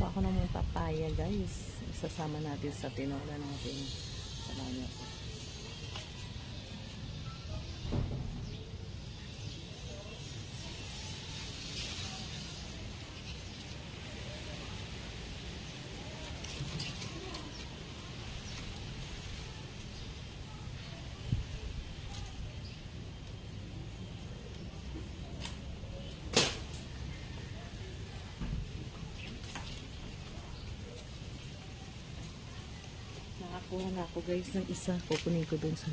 Nakakuha ko ng papaya guys. Isasama natin sa tinola natin. Salamat. Nakakuha na ako guys ng isa. Kukunin ko dun sa,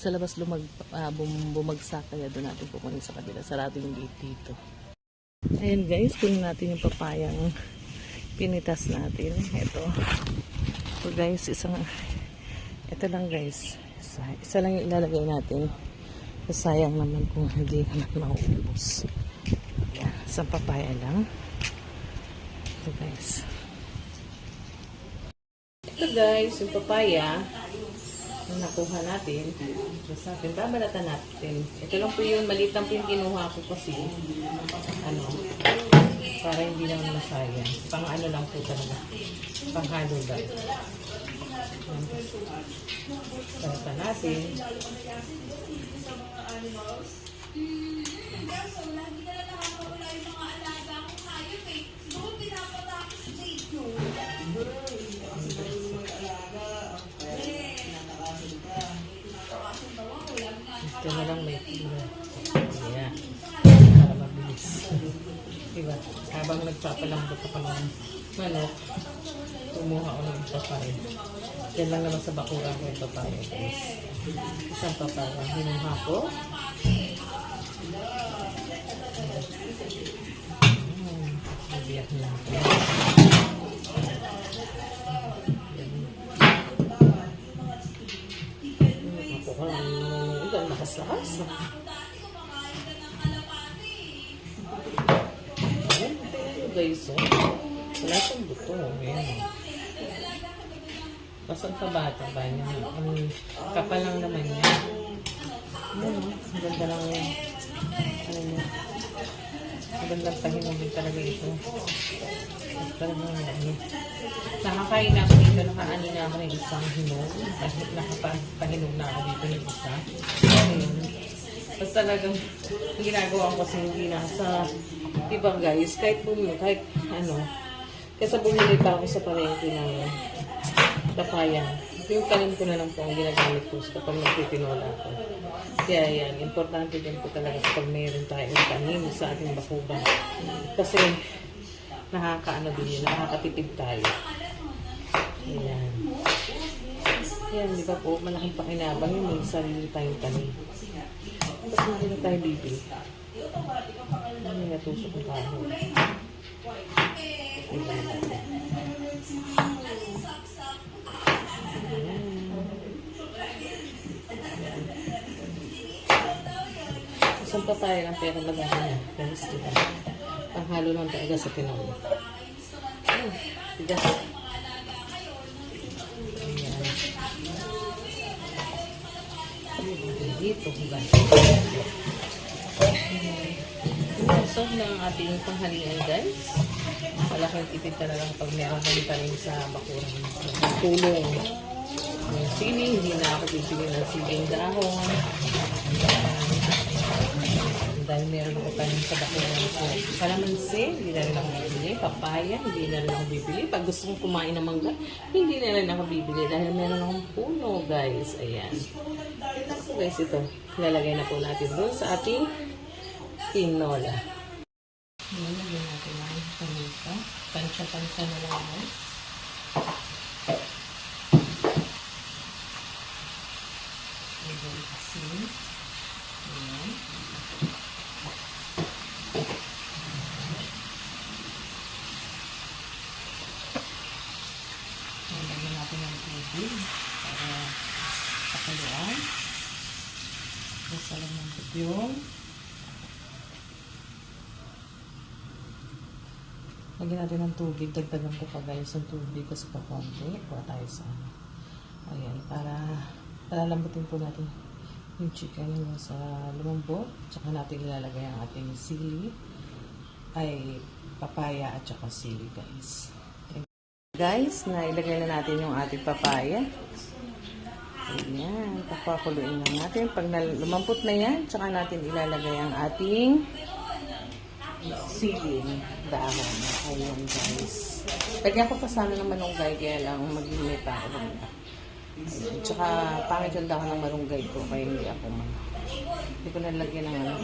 sa labas lumag, ah, bum, bumagsak. Kaya doon natin kukunin sa kabila. Sarado yung gate dito. Ayan guys, kunin natin yung papayang pinitas natin. Ito. So guys, isang, ito lang guys. Isa, isa lang yung ilalagay natin. Sayang naman kung hindi naman mauubos. Isang papaya lang. Ito guys. Ito guys, yung papaya na nakuha natin. Ito sa atin, babalatan natin. Ito lang po yung maliit lang po yung kinuha ko kasi. Ano, para hindi naman masayang. Pang ano lang po talaga. Pang halo lang. Balatan natin. Diba? Habang nagpapalambot ako ng manok, kumuha ako ng papaya. Yan lang naman sa bakura ko yung papaya, guys. Isang papaya. Hinuha ko. Hmm, Nabiyak na ako. Ang lakas-lakas. Guys, oh. Wala siyang buto. Ayan, oh. Pasang pa bata ba niya? Ang kapal lang naman niya. Ayan, oh. Ang ganda lang yan. Ano niya? Ang gandang pahinog din talaga ito. Talagang ano. Nakakain na ako dito, nakaani na ako ng isang hinog. Kahit nakapahinog na ako dito ng isa. Ayun. Tapos talagang ang ginagawa ko kasi hindi na sa ibang guys, kahit bumili, kahit ano, kaysa bumili pa ako sa palengke ng papaya. Yung tanim ko na lang po ang ginagamit ko kapag nagtitinola ako. Kaya yan, importante din po talaga kapag mayroon tayong tanim sa ating bakuban. Kasi nakakaano din yun, nakakatipid tayo. Ayan. Yan, di ba po, malaking pakinabang yung may sarili tayong tanim. Tapos hindi na tayo. Hindi na tusok ang kahoy. Diba natin? Isang papaya lang pero lagahan niya. Guys, diba? Panghalo lang talaga sa tinola. Hmm, tigas. Dito. So, na ang ating panghalian, guys. Malaking tipid talaga kapag meron kami pa rin sa bakuran. Tulong. Yung sili, hindi na ako bibili ng siling dahon. Dahil meron ako rin sa bakuran ko. Kalamansi, hindi na rin ako bibili. Papaya, hindi na rin ako bibili. Pag gusto kong kumain ng mangga, hindi na rin ako bibili. Dahil meron akong puno, guys. Ayan. Ito po, guys, ito. Lalagay na po natin doon sa ating tinola. Lalagyan natin ang panika. Pansya-pansya na lang yan. Ayan, asin. Ayan. Lalagyan natin ng tubig para pakaluan. Basta lang ng yung Lagyan natin ng tubig. Dagdagan ko pa guys ng tubig kasi pa konti. Kuha tayo sa ano. Ayan, para palalambutin po natin yung chicken yung sa lumambot. Tsaka natin ilalagay ang ating sili. Ay, papaya at tsaka sili guys. Guys, na ilagay na natin yung ating papaya. Ayan, papakuluin lang natin. Pag lumampot na yan, tsaka natin ilalagay ang ating siling dahon. Ayan guys. Lagyan ko pa sana ng malunggay, kaya lang mag-limit ako. Ayan. Tsaka pangit yung dahon ng malunggay ko, kaya hindi ako man. Hindi ko nalagyan ng ano.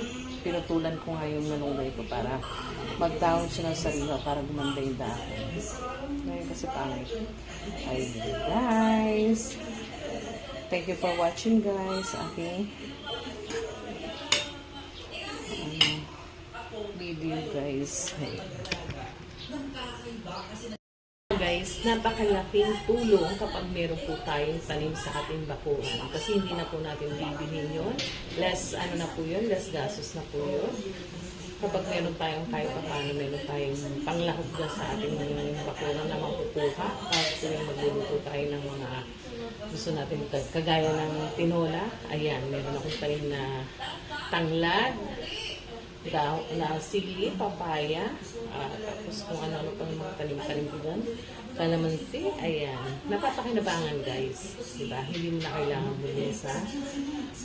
Pinutulan ko nga yung malunggay ko para magdahon siya ng sariwa para gumanda yung dahon. Ngayon kasi pangit. Ayun guys. Thank you for watching guys. Okay. Ano, video guys. Guys, napakalaking tulong kapag meron po tayong tanim sa ating bakuran. Kasi hindi na po natin bibilhin yun. Less, ano na po yun, less gastos na po yun. Kapag meron tayong kahit pa paano, meron tayong panglahok dyan sa ating bakuran na makukuha. At yung magluluto tayo ng mga gusto natin kag- kagaya ng tinola. Ayan, meron akong tanim na tanglad, daw na sili, papaya, ah, tapos kung ano-ano pang mga tanim-tanim ko dyan. Kalamansi, ayan. Napapakinabangan guys. Diba? Hindi mo na kailangan bumili sa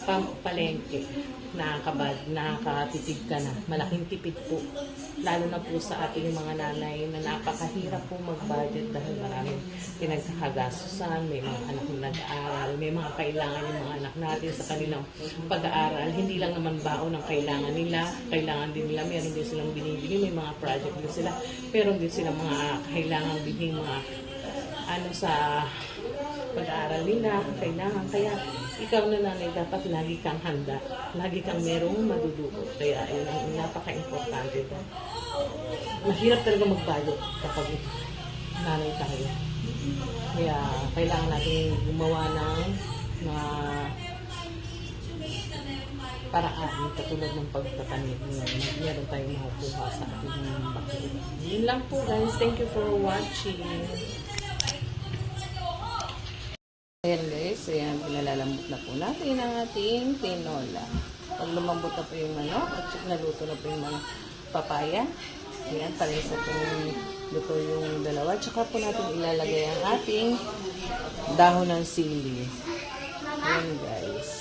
pam- palengke. Nakakabad, nakakatipid ka na. Malaking tipid po. Lalo na po sa ating mga nanay na napakahirap po mag-budget dahil maraming pinagkakagastusan, may mga anak na nag-aaral, may mga kailangan yung mga anak natin sa kanilang pag-aaral. Hindi lang naman baon ang kailangan nila, kailangan din nila, meron din silang binibili, may mga project din sila, pero din silang mga kailangan bilhin mga ano sa pag-aaral nila, kailangan. Kaya ikaw na nanay dapat lagi kang handa, lagi kang merong madudukot. Kaya yun ang napaka-importante. Mahirap talaga mag-budget kapag nanay tayo. Kaya kailangan natin gumawa ng mga paraan katulad ng pagtatanim ng meron tayong makukuha sa ating bakit. Yun lang po guys. Thank you for watching. Ayan guys, ayan, pinalalambot na po natin ang ating tinola. Pag lumambot na po yung manok, at naluto na po yung mga papaya, ayan, pares na po luto yung dalawa. Tsaka po natin ilalagay ang ating dahon ng sili. Ayan guys.